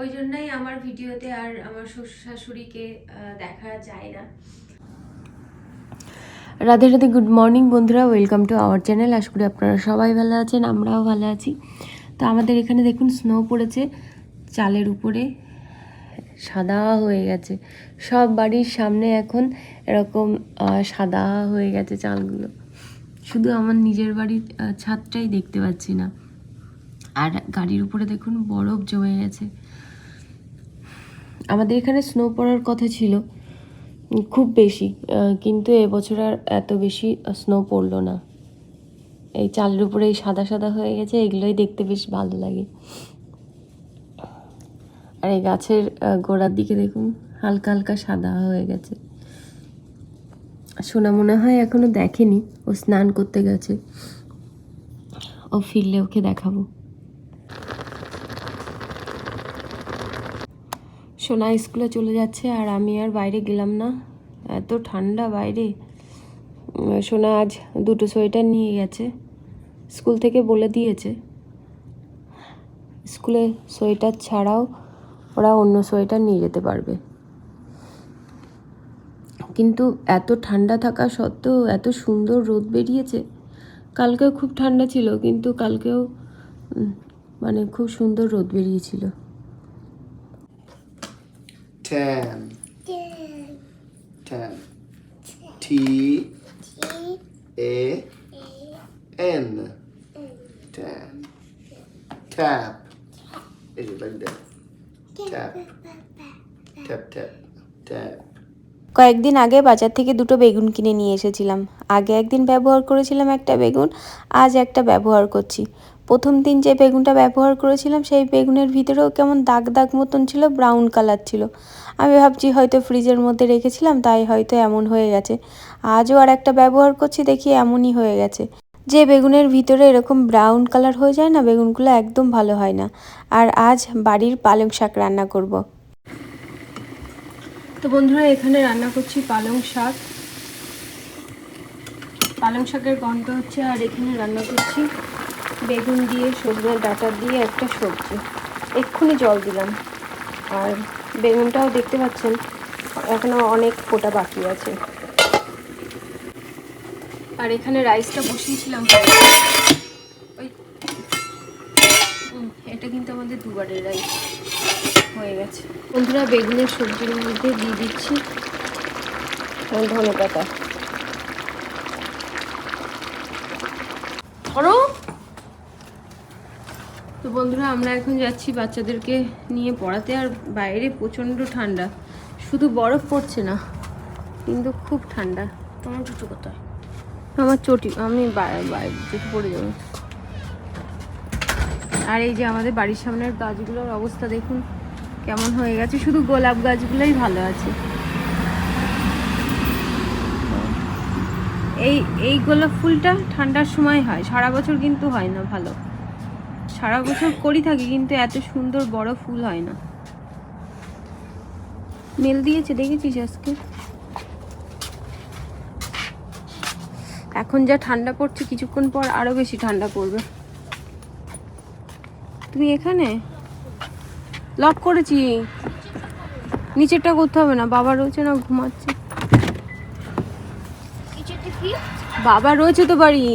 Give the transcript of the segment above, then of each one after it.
ওই জন্যই আমার ভিডিওতে আর আমার শ্বশুর শাশুড়িকে দেখা যায় না। রাধে রাধে গুড মর্নিং বন্ধুরা ওয়েলকাম টু আওয়ার চ্যানেল আশা করি আপনারা সবাই ভালো আছেন, আমরাও ভালো আছি। তো আমাদের এখানে দেখুন স্নো পড়েছে, চালের উপরে সাদা হয়ে গেছে। সব বাড়ির সামনে এখন এরকম সাদা হয়ে গেছে চালগুলো। শুধু আমার নিজের বাড়ির ছাদটাই দেখতে পাচ্ছি না। আর গাড়ির উপরে দেখুন বরফ জমে গেছে। আমাদের এখানে স্নো পড়ার কথা ছিল, খুব বেশি কিন্তু এবছর আর এত বেশি স্নো পড়ল না। এই চালের উপরে এই সাদা সাদা হয়ে গেছে, এগুলোই দেখতে বেশ ভালো লাগে। আর এই গাছের গোড়ার দিকে দেখুন, হালকা হালকা সাদা হয়ে গেছে। সোনা মনে হয় এখনও দেখেনি, ও স্নান করতে গেছে। ও ফিরলে ওকে দেখাবো। সোনা স্কুলে চলে যাচ্ছে আর আমি আর বাইরে গেলাম না। এত ঠান্ডা বাইরে। সোনা আজ দুটো সোয়েটার নিয়ে গেছে। স্কুল থেকে বলে দিয়েছে। স্কুলে সোয়েটার ছাড়াও ওরা অন্য সোয়েটার নিয়ে যেতে পারবে। কিন্তু এত ঠান্ডা থাকা সত্ত্বেও এত সুন্দর রোদ বেরিয়েছে। কালকেও খুব ঠান্ডা ছিল, কিন্তু কালকেও মানে খুব সুন্দর রোদ বেরিয়েছিল। Ten. Ten. T A N. Ten. Tap. Is it like that? Tap. Tap tap. Tap. কয়েকদিন আগে বাজার থেকে দুটো বেগুন কিনে নিয়ে এসেছিলাম। আগে একদিন ব্যবহার করেছিলাম একটা বেগুন, আজ একটা ব্যবহার করছি। প্রথম দিন যে বেগুনটা ব্যবহার করেছিলাম, সেই বেগুনের ভিতরেও কেমন দাগ দাগ মতন ছিল ব্রাউন কালার ছিল। আমি ভাবছি হয়তো ফ্রিজের মধ্যে রেখেছিলাম, তাই হয়তো এমন হয়ে গেছে। আজও আর একটা ব্যবহার করছি, দেখি এমনই হয়ে গেছে। যে বেগুনের ভিতরে এরকম ব্রাউন কালার হয়ে যায় না, বেগুনগুলো একদম ভালো হয় না। আর আজ বাড়ির পালং শাক রান্না করব। তো বন্ধুরা, এখানে রান্না করছি পালং শাক। পালং শাকের গন্ধ হচ্ছে, আর এখানে রান্না করছি বেগুন দিয়ে সজনের ডাটা দিয়ে একটা সবজি। এক্ষুনি জল দিলাম। আর বেগুনটাও দেখতে পাচ্ছেন, এখনও অনেক ফোটা বাকি আছে। আর এখানে রাইসটা বসিয়েছিলাম। ওই এটা কিন্তু আমাদের দুবারের রাইস। হয়ে গেছে। বন্ধুরা বেগুনের সবজির মধ্যে দিয়ে দিচ্ছি ধনে পাতা। ধরো। তো বন্ধুরা আমরা এখন যাচ্ছি বাচ্চাদেরকে নিয়ে পড়াতে আর বাইরে প্রচণ্ড ঠান্ডা। শুধু বরফ পড়ছে না কিন্তু খুব ঠান্ডা। তোমার চুটু কোথায়? আমার চটি আমি চুটু পড়ে যাব। আর এই যে আমাদের বাড়ির সামনের গাছগুলোর অবস্থা দেখুন। কেমন হয়ে গেছে? শুধু গোলাপ গাছগুলোই ভালো আছে। এই এই গোলাপ ফুলটা ঠান্ডার সময় হয়, সারা বছর কিন্তু হয় না ভালো। সারা বছর করি থাকি, কিন্তু এত সুন্দর বড় ফুল হয় না। মেল দিয়েছে, দেখেছিস আজকে? এখন যা ঠান্ডা পড়ছে, কিছুক্ষণ পর আরও বেশি ঠান্ডা পড়বে। তুমি এখানে? লক করেছি। নিচেরটা করতে হবে না বাবা রয়েছে না ঘুমাচ্ছে। বাবা রয়েছে তো বাড়ি।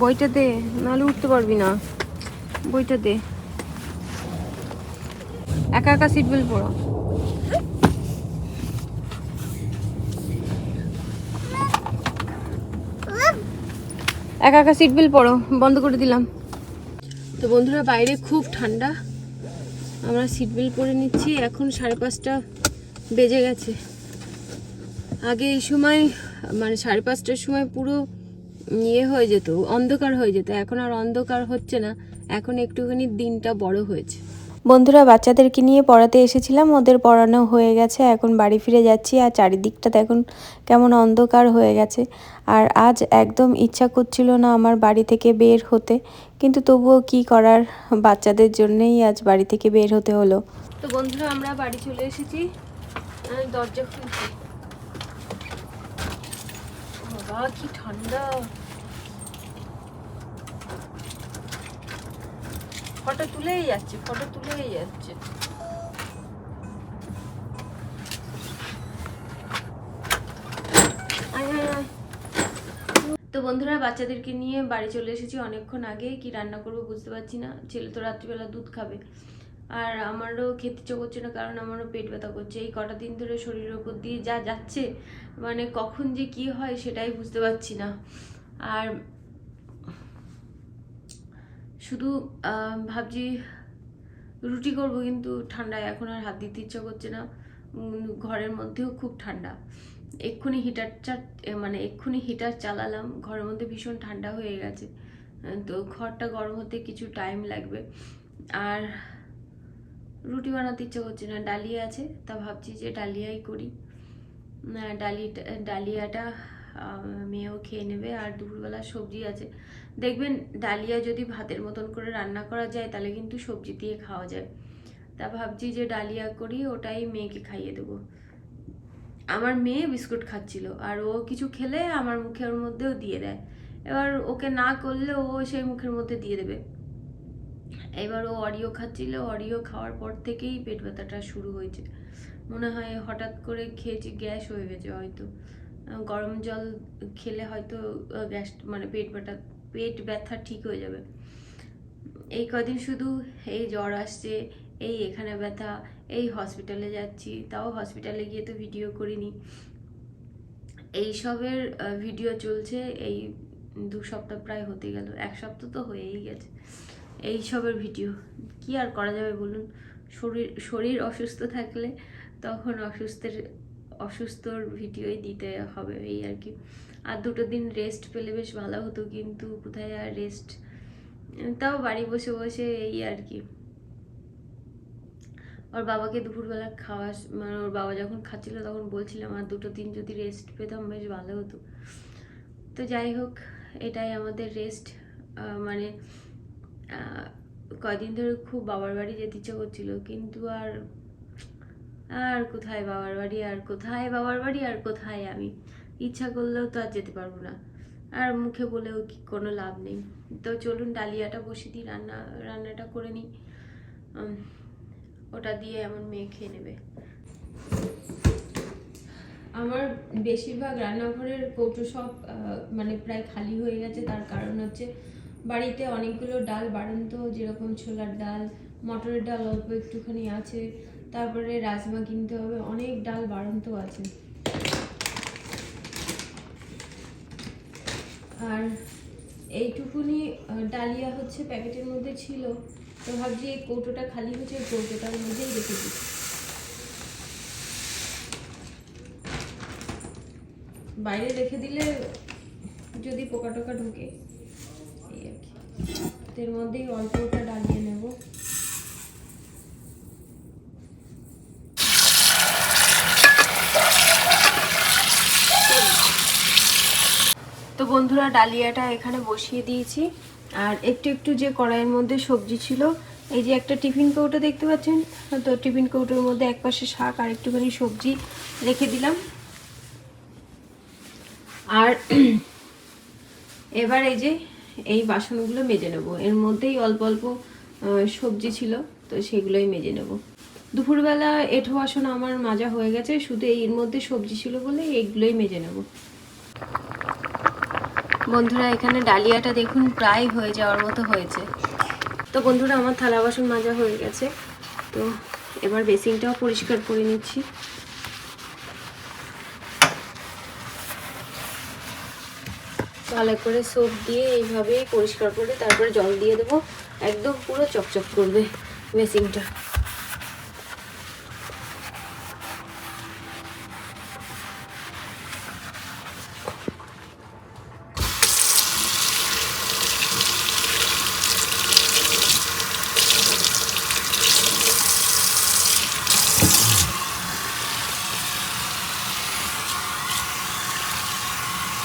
বইটা দে নাহলে উঠতে পারবি না। বইটা দে। একা একা সিট বেল্ট পড়ো একা একা সিট বেল্ট পড়ো বন্ধ করে দিলাম। তো বন্ধুরা, বাইরে খুব ঠান্ডা। আমরা সিট বেল্ট পরে নিচ্ছি। এখন সাড়ে পাঁচটা বেজে গেছে। আগে এই সময় মানে সাড়ে পাঁচটার সময় পুরো ইয়ে হয়ে যেত, অন্ধকার হয়ে যেত। এখন আর অন্ধকার হচ্ছে না। এখন একটুখানি দিনটা বড় হয়েছে। বন্ধুরা, বাচ্চাদেরকে নিয়ে পড়াতে এসেছিলাম। ওদের পড়ানো হয়ে গেছে। এখন বাড়ি ফিরে যাচ্ছি আর চারিদিকটা এখন কেমন অন্ধকার হয়ে গেছে। আর আজ একদম ইচ্ছা করছিল না আমার বাড়ি থেকে বের হতে। কিন্তু তবুও কি করার? বাচ্চাদের জন্যেই আজ বাড়ি থেকে বের হতে হলো। তো বন্ধুরা, আমরা বাড়ি চলে এসেছি। দরজা খুলছি। বাবা, কি ঠান্ডা। ফটো তুলেই যাচ্ছে, ফটো তুলেই যাচ্ছে। তো বন্ধুরা, বাচ্চাদেরকে নিয়ে বাড়ি চলে এসেছি অনেকক্ষণ আগে। কি রান্না করব বুঝতে পারছি না। ছেলে তো রাত্রিবেলা দুধ খাবে। আর আমারও খেতে ইচ্ছে করছে না, কারণ আমারও পেট ব্যথা করছে। এই কটা দিন ধরে শরীরের উপর দিয়ে যা যাচ্ছে মানে কখন যে কি হয় সেটাই বুঝতে পারছি না। আর শুধু ভাবছি রুটি করব কিন্তু ঠান্ডায়। এখন আর হাত দিতে ইচ্ছা করছে না। ঘরের মধ্যেও খুব ঠান্ডা। এক্ষুনি হিটার চা মানে এক্ষুনি হিটার চালালাম। ঘরের মধ্যে ভীষণ ঠান্ডা হয়ে গেছে। তো ঘরটা গরম হতে কিছু টাইম লাগবে। আর রুটি বানাতে ইচ্ছা করছে না। ডালিয়া আছে, তা ভাবছি যে ডালিয়াই করি। ডালি ডালিয়াটা মেয়েও খেয়ে নেবে আর দুপুরবেলা সবজি আছে। দেখবেন ডালিয়া যদি ভাতের মতন করে রান্না করা যায়, তাহলে কিন্তু সবজি দিয়ে খাওয়া যায়। তা ভাবছি যে ডালিয়া করি, ওটাই মেয়েকে খাইয়ে দেবো। আমার মেয়ে বিস্কুট খাচ্ছিল, আর ও কিছু খেলে আমার মুখের মধ্যেও দিয়ে দেয়। এবার ওকে না করলে ও সেই মুখের মধ্যে দিয়ে দেবে। এবার ও অরিও খাচ্ছিল, অরিও খাওয়ার পর থেকেই পেট ব্যথাটা শুরু হয়েছে। মনে হয় হঠাৎ করে খেয়েছি, গ্যাস হয়ে গেছে হয়তো। গরম জল খেলে হয়তো গ্যাস মানে পেট ব্যথা পেট ব্যথা ঠিক হয়ে যাবে। এই কদিন শুধু এই জ্বর আসছে, এই এখানে ব্যথা, এই হসপিটালে যাচ্ছি, তাও হসপিটালে গিয়ে তো ভিডিও করিনি। এইসবের ভিডিও চলছে, এই দু সপ্তাহ প্রায় হতে গেল, এক সপ্তাহ তো হয়েই গেছে। এই সবের ভিডিও কি আর করা যাবে বলুন? শরীর শরীর অসুস্থ থাকলে তখন অসুস্থের অসুস্থর ভিডিওই দিতে হবে এই আর কি। আর দুটো দিন রেস্ট পেলে বেশ ভালো হতো, কিন্তু কোথায় আর রেস্ট তাও বাড়ি বসে বসে এই আর কি। ওর বাবাকে দুপুরবেলা খাওয়া মানে ওর বাবা যখন খাচ্ছিল তখন বলছিলাম, আর দুটো দিন যদি রেস্ট পেতাম বেশ ভালো হতো। তো যাই হোক, এটাই আমাদের রেস্ট মানে কয়দিন ধরে খুব বাবার বাড়ি যেতে ইচ্ছে করছিল, কিন্তু আর আর কোথায় বাবার বাড়ি, আর কোথায় বাবার বাড়ি, আর কোথায় আমি? ইচ্ছা করলেও তো আর যেতে পারব না। আর মুখে বলেও কি কোনো লাভ নেই। তো চলুন, ডালিয়াটা বসিয়ে দিই, রান্না, রান্নাটা করে নিই। ওটা দিয়ে আমার মেয়ে খেয়ে নেবে। আমার বেশিরভাগ রান্নাঘরের কৌটো সব মানে প্রায় খালি হয়ে গেছে। তার কারণ হচ্ছে বাড়িতে অনেকগুলো ডাল, বাড়ন্ত যেরকম ছোলার ডাল, মটরের ডাল অল্প একটুখানি আছে। তারপরে রাজমা কিনতে হবে, অনেক ডাল বাড়ন্ত আছে। আর এইটুকুনি ডালিয়া হচ্ছে প্যাকেটের মধ্যে ছিল। তো ভাবছি এই কৌটোটা খালি হচ্ছে কৌটোটার মধ্যেই রেখে দিই। বাইরে রেখে দিলে যদি পোকা টোকা ঢোকে, এই আর কি। এর মধ্যেই অল্প ওটা ডালিয়ে নেব তো বন্ধুরা, ডালিয়াটা এখানে বসিয়ে দিয়েছি। আর একটু একটু যে কড়াইয়ের মধ্যে সবজি ছিল, এই যে একটা টিফিন কৌটো দেখতে পাচ্ছেন? তো টিফিন কৌটোর মধ্যে এক পাশে শাক আর একটুখানি সবজি রেখে দিলাম। আর এবার এই যে এই বাসনগুলো মেজে নেব। এর মধ্যেই অল্প অল্প সবজি ছিল, তো সেগুলোই মেজে নেব। দুপুরবেলা এঁঠো বাসন আমার মাজা হয়ে গেছে, শুধু এর মধ্যে সবজি ছিল বলে এইগুলোই মেজে নেব। বন্ধুরা, এখানে ডালিয়াটা দেখুন প্রায় হয়ে যাওয়ার মতো হয়েছে। তো বন্ধুরা, আমার থালা বাসন মাজা হয়ে গেছে। তো এবার বেসিনটাও পরিষ্কার করে নিচ্ছি। ভালো করে সোপ দিয়ে এইভাবে পরিষ্কার করে তারপরে জল দিয়ে দেবো। একদম পুরো চকচক করবে বেসিনটা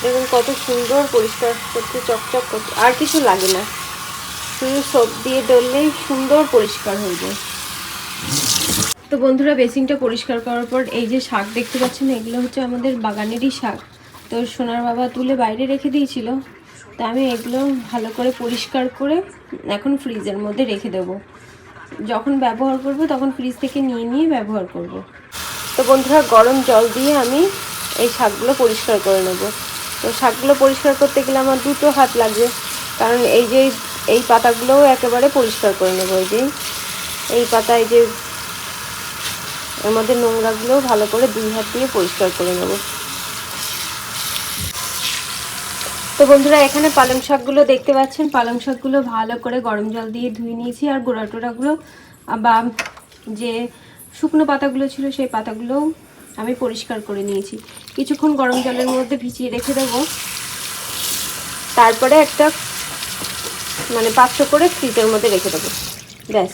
দেখুন কত সুন্দর পরিষ্কার করতে চকচক করতে আর কিছু লাগে না। শুধু সব দিয়ে ডললেই সুন্দর পরিষ্কার হয়ে যায়। তো বন্ধুরা বেসিনটা পরিষ্কার করার পর এই যে শাক দেখতে পাচ্ছেন এগুলো হচ্ছে আমাদের বাগানেরই শাক। তো সোনার বাবা তুলে বাইরে রেখে দিয়েছিল। তা আমি এগুলো ভালো করে পরিষ্কার করে এখন ফ্রিজের মধ্যে রেখে দেবো। যখন ব্যবহার করব তখন ফ্রিজ থেকে নিয়ে নিয়ে ব্যবহার করব। তো বন্ধুরা গরম জল দিয়ে আমি এই শাকগুলো পরিষ্কার করে নেব। তো শাকগুলো পরিষ্কার করতে গেলে আমার দুটো হাত লাগবে। কারণ এই যে এই পাতাগুলোও একেবারে পরিষ্কার করে নেব এই যে। এই পাতায় যে এর মধ্যে নোংরাগুলো ভালো করে দুই হাত দিয়ে পরিষ্কার করে নেব। তো বন্ধুরা, এখানে পালং শাকগুলো দেখতে পাচ্ছেন। পালং শাকগুলো ভালো করে গরম জল দিয়ে ধুয়ে নিয়েছি আর গোড়া টোড়াগুলো বা যে শুকনো পাতাগুলো ছিল সেই পাতাগুলোও আমি পরিষ্কার করে নিয়েছি। কিছুক্ষণ গরম জলের মধ্যে ভিজিয়ে রেখে দেবো। তারপরে একটা মানে পাত্র করে ফ্রিজের মধ্যে রেখে দেবো। ব্যাস,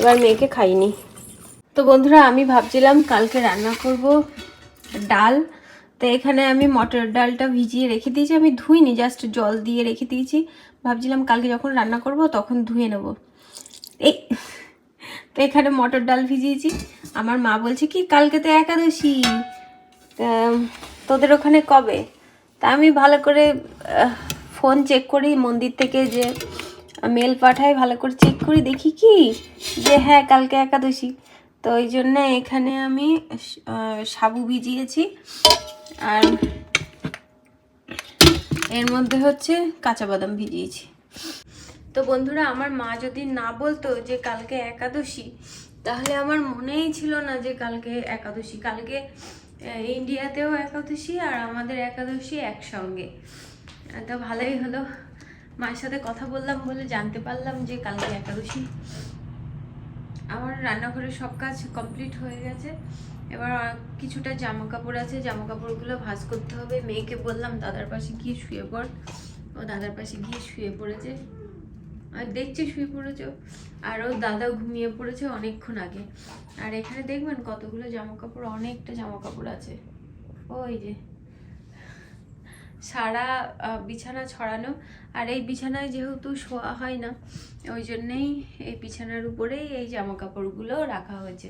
এবার মেয়েকে খাইনি তো বন্ধুরা, আমি ভাবছিলাম কালকে রান্না করব ডাল। তো এখানে আমি মটর ডালটা ভিজিয়ে রেখে দিয়েছি। আমি ধুইনি, জাস্ট জল দিয়ে রেখে দিয়েছি। ভাবছিলাম কালকে যখন রান্না করব তখন ধুয়ে নেব। এই, তো এখানে মটর ডাল ভিজিয়েছি। আমার মা বলছে কি, কালকে তো একাদশী। তোদের ওখানে কবে? তা আমি ভালো করে ফোন চেক করি, মন্দির থেকে যে মেল পাঠাই, ভালো করে চেক করি, দেখি কি? যে হ্যাঁ কালকে একাদশী। তো ওই জন্য এখানে আমি সাবু ভিজিয়েছি। আর এর মধ্যে হচ্ছে কাঁচা বাদাম ভিজিয়েছি। তো বন্ধুরা, আমার মা যদি না বলতো যে কালকে একাদশী তাহলে আমার মনেই ছিল না যে কালকে একাদশী। কালকে ইন্ডিয়াতেও একাদশী আর আমাদের একাদশী একসঙ্গে। তো ভালোই হলো। মায়ের সাথে কথা বললাম বলে জানতে পারলাম যে কালকে একাদশী। আমার রান্নাঘরের সব কাজ কমপ্লিট হয়ে গেছে। এবার কিছুটা জামা কাপড় আছে। জামা কাপড়গুলো ভাজ করতে হবে। মেয়েকে বললাম, দাদার পাশে গিয়ে শুয়ে পড়। ও দাদার পাশে গিয়ে শুয়ে পড়েছে। আর দেখছে শুয়ে পড়েছ। আর ও দাদা ঘুমিয়ে পড়েছে অনেকক্ষণ আগে। আর এখানে দেখবেন কতগুলো জামা কাপড় অনেকটা জামা কাপড় আছে। ওই যে, সারা বিছানা ছড়ানো। আর এই বিছানায় যেহেতু শোয়া হয় না, ওই জন্যেই এই বিছানার উপরেই এই জামা কাপড়গুলো রাখা হয়েছে।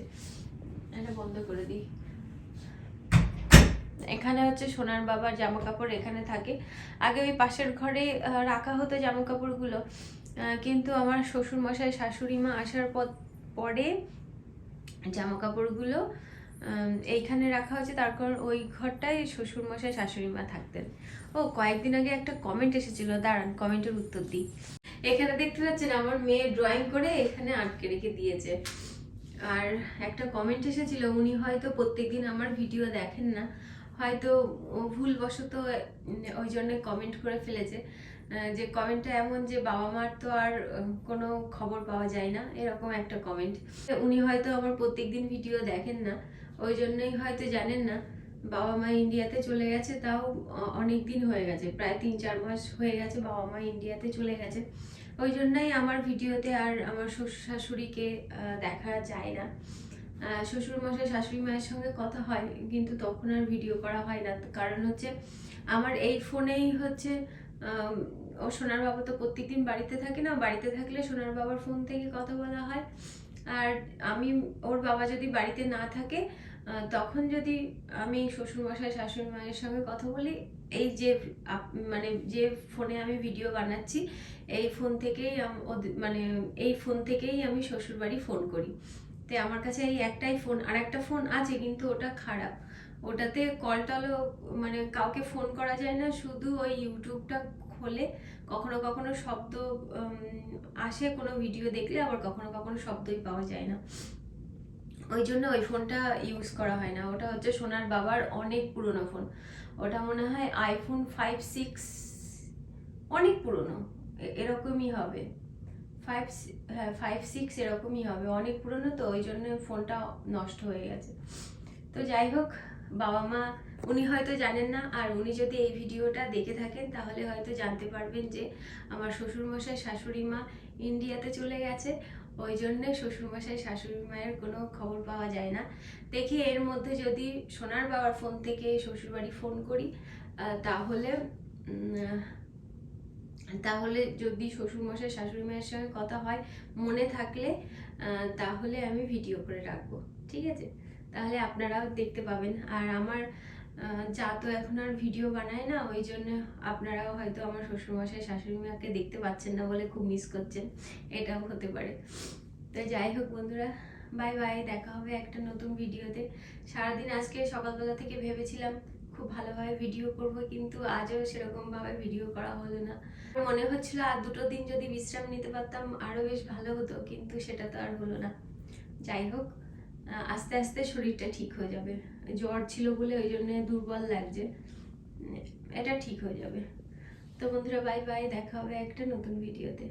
এটা বন্ধ করে দিই। এখানে হচ্ছে সোনার বাবার জামা কাপড় এখানে থাকে। আগে ওই পাশের ঘরে রাখা হতো জামা কাপড়গুলো কিন্তু আমার শ্বশুর মশাই শাশুড়ি মা আসার পর জামা কাপড়গুলো এইখানে রাখা হয়েছে। তারপর ওই ঘরটায় শ্বশুর মশাই শাশুড়ি মা থাকতেন। ও, কয়েকদিন আগে একটা কমেন্ট এসেছিল। দাঁড়ান কমেন্টের উত্তর দিই। এখানে দেখতে পাচ্ছেন, আমার মেয়ে ড্রয়িং করে এখানে আটকে রেখে দিয়েছে। আর একটা কমেন্ট এসেছিল, উনি হয়তো প্রত্যেকদিন আমার ভিডিও দেখেন না। হয়তো ভুলবশত ওই জন্য কমেন্ট করে ফেলেছে। যে কমেন্টটা এমন যে বাবা মার তো আর কোনো খবর পাওয়া যায় না, এরকম একটা কমেন্ট উনি হয়তো আমার প্রত্যেকদিন ভিডিও দেখেন না, ওই জন্যই হয়তো জানেন না, বাবা মা ইন্ডিয়াতে চলে গেছে, তাও অনেক দিন হয়ে গেছে, প্রায় তিন চার মাস হয়ে গেছে বাবা মা ইন্ডিয়াতে চলে গেছে। ওই জন্যই আমার ভিডিওতে আর আমার শ্বশুর শাশুড়িকে দেখা যায় না। শ্বশুর মশাই শাশুড়ি মায়ের সঙ্গে কথা হয়, কিন্তু তখন আর ভিডিও করা হয় না। কারণ হচ্ছে, আমার এই ফোনেই হচ্ছে ও সোনার বাবা তো প্রত্যেকদিন বাড়িতে থাকে না, বাড়িতে থাকলে সোনার বাবার ফোন থেকে কথা বলা হয়। আর আমি, ওর বাবা যদি বাড়িতে না থাকে তখন যদি আমি শ্বশুর মশাই শাশুড়ি মায়ের সঙ্গে কথা বলি, এই যে মানে যে ফোনে আমি ভিডিও বানাচ্ছি, এই ফোন থেকেই মানে এই ফোন থেকেই আমি শ্বশুর বাড়ি ফোন করি। তো আমার কাছে এই একটাই ফোন আর একটা ফোন আছে, কিন্তু ওটা খারাপ। ওটাতে কল টলও মানে কাউকে ফোন করা যায় না, শুধু ওই ইউটিউবটা খোলে কখনো কখনো শব্দ আসে কোনো ভিডিও দেখলে, আবার কখনো কখনো শব্দই পাওয়া যায় না। ওই জন্য ওই ফোনটা ইউজ করা হয় না। ওটা হচ্ছে সোনার বাবার অনেক পুরনো ফোন ওটা মনে হয় আইফোন ফাইভ সিক্স অনেক পুরনো। এরকমই হবে। ফাইভ হ্যাঁ ফাইভ সিক্স এরকমই হবে। অনেক পুরনো তো, ওই জন্য ফোনটা নষ্ট হয়ে গেছে। তো যাই হোক বাবা মা উনি হয়তো জানেন না, আর উনি যদি এই ভিডিওটা দেখে থাকেন, তাহলে হয়তো জানতে পারবেন যে আমার শ্বশুরমশাই, শাশুড়ি মা ইন্ডিয়াতে চলে গেছে। ওই জন্যে শ্বশুরমশাই, শাশুড়ি মায়ের কোনো খবর পাওয়া যায় না। দেখি এর মধ্যে যদি সোনার বাবার ফোন থেকে শ্বশুরবাড়ি ফোন করি তাহলে তাহলে যদি শ্বশুরমশাই, শাশুড়ি মায়ের সঙ্গে কথা হয়, মনে থাকলে তাহলে আমি ভিডিও করে রাখব। ঠিক আছে? তাহলে আপনারাও দেখতে পাবেন। আর আমার যা তো এখন আর ভিডিও বানায় না, ওই জন্য আপনারাও হয়তো আমার শ্বশুরমশাই, শাশুড়ি মাকে দেখতে পাচ্ছেন না বলে খুব মিস করছেন, এটাও হতে পারে। তো যাই হোক বন্ধুরা বাই বাই দেখা হবে একটা নতুন ভিডিওতে সারাদিন আজকে সকালবেলা থেকে ভেবেছিলাম খুব ভালোভাবে ভিডিও করব, কিন্তু আজও সেরকমভাবে ভিডিও করা হলো না। মনে হচ্ছিল আর দুটো দিন যদি বিশ্রাম নিতে পারতাম, আরও বেশ ভালো হতো, কিন্তু সেটা তো আর হলো না। যাই হোক আস্তে আস্তে শরীরটা ঠিক হয়ে যাবে। জ্বর ছিল বলে ওই জন্য দুর্বল লাগছে। এটা ঠিক হয়ে যাবে। তো বন্ধুরা বাই বাই দেখা হবে একটা নতুন ভিডিওতে